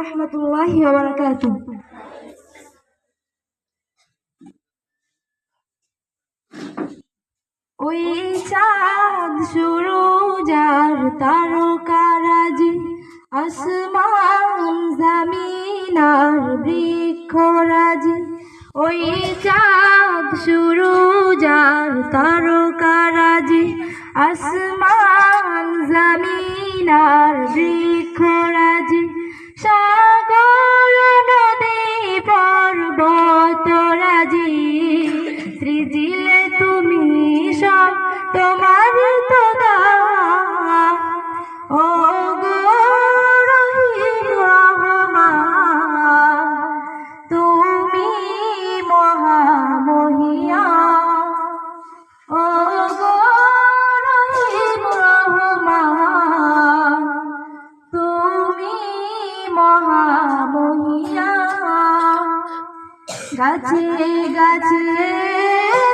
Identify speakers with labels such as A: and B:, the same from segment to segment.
A: রহমতুল্লাহি ওয়া বারাকাতুহু। ওই চাঁদ শুরু যার তারকারাজি, আসমান জামিনার বৃক্ষরাজি। ওই চাঁদ শুরু যার তারকারাজি, আসমান জামিনার বৃক্ষরাজি পর্বতরাজি সৃজিলে তুমি সব তোমার তো ও তুমি তুমি মহামহিয়া। গাছে গাছে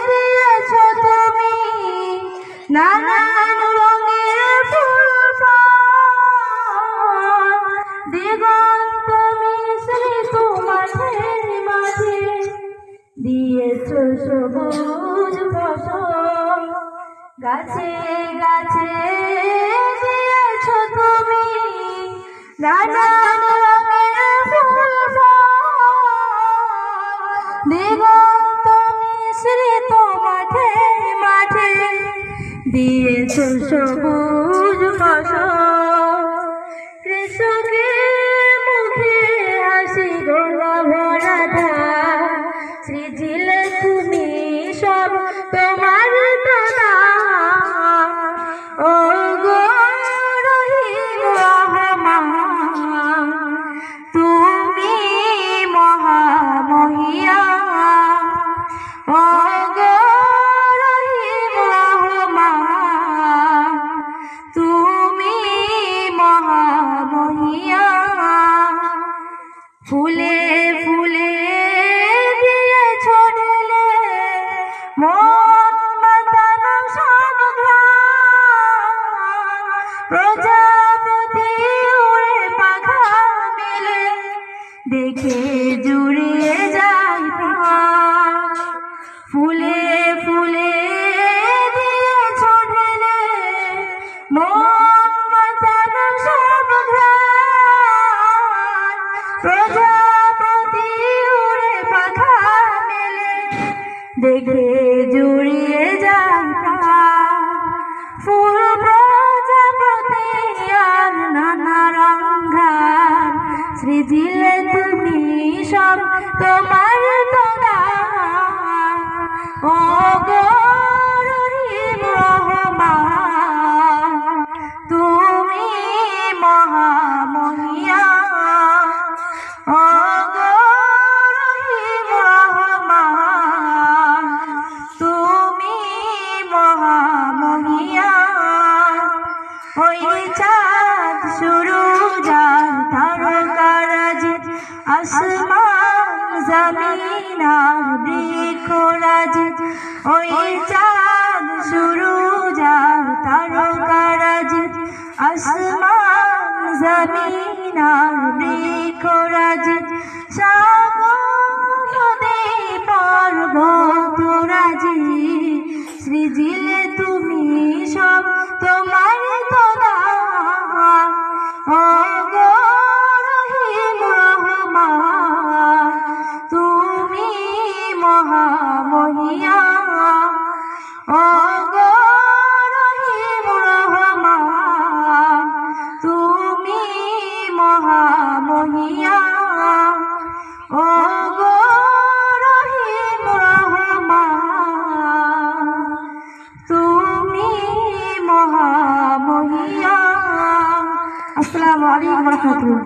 A: দিয়েছ তুমি নানান রঙের ফুল। দিগন্ত মিশ্রিত মাঝে মাঝে দিয়েছ সবুজ ফসল গাছে গাছে দিয়েছ তুমি নানান দিগন্ত মিশ্রিত মাঠে মাঠে। দিয়েছ সবুজ ফসল কৃষকের মুখে হাসি গোলা ভরা ধান সৃজিলে ফুলে ফুলে দিয়ে ছড়লে মন মাতানো সব। প্রজাপতি উড়ে পাখা মেলে দেখে জুড়িয়ে যায় দেখে জুড়িয়ে যায়। ফুল প্রজাপতি আর নানা রঙান সৃজিলে তুমি সব তোমার দান। ও আসমান জমিন বৃক্ষরাজি ওই চাঁদ শুরু যার তারকারাজি। আসমান জমিন রহমান, তুমি মহামহিয়া। তুমি মহামহিয়া। আসসালামু আলাইকুম রহমতুল্লাহ।